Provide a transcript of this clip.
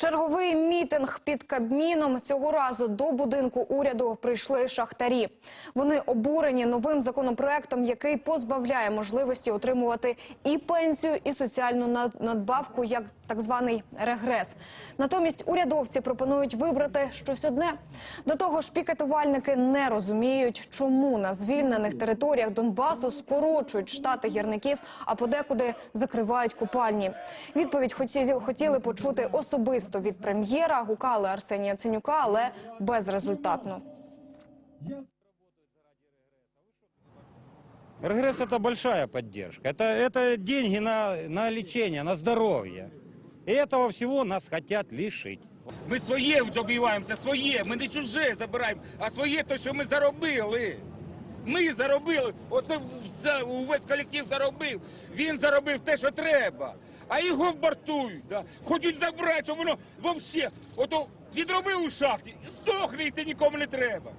Черговий мітинг під Кабміном цього разу до будинку уряду прийшли шахтарі. Вони обурені новим законопроектом, який позбавляє можливості отримувати і пенсію, і соціальну над- надбавку, як так званий регрес. Натомість урядовці пропонують вибрати щось одне. До того ж, пікетувальники не розуміють, чому на звільнених територіях Донбасу скорочують штати гірників, а подекуди закривають купальні. Відповідь хотіли почути особисто від прем'єра, гукали Арсенія Ценюка, але безрезультатно. Регресс это большая поддержка. Это, это деньги на, на лечение, на здоровье. И этого всего нас хотят лишить. Ми своє добиваємося, своє. Ми не чуже забираємо, а своє те, що ми заробили. Ми заробили. Оце все, увесь колектив заробив. Він заробив те, що треба. А його бортують. Да? Хочуть забрати, що воно взагалі. Ото відробив у шахті, здохне і ти нікому не треба.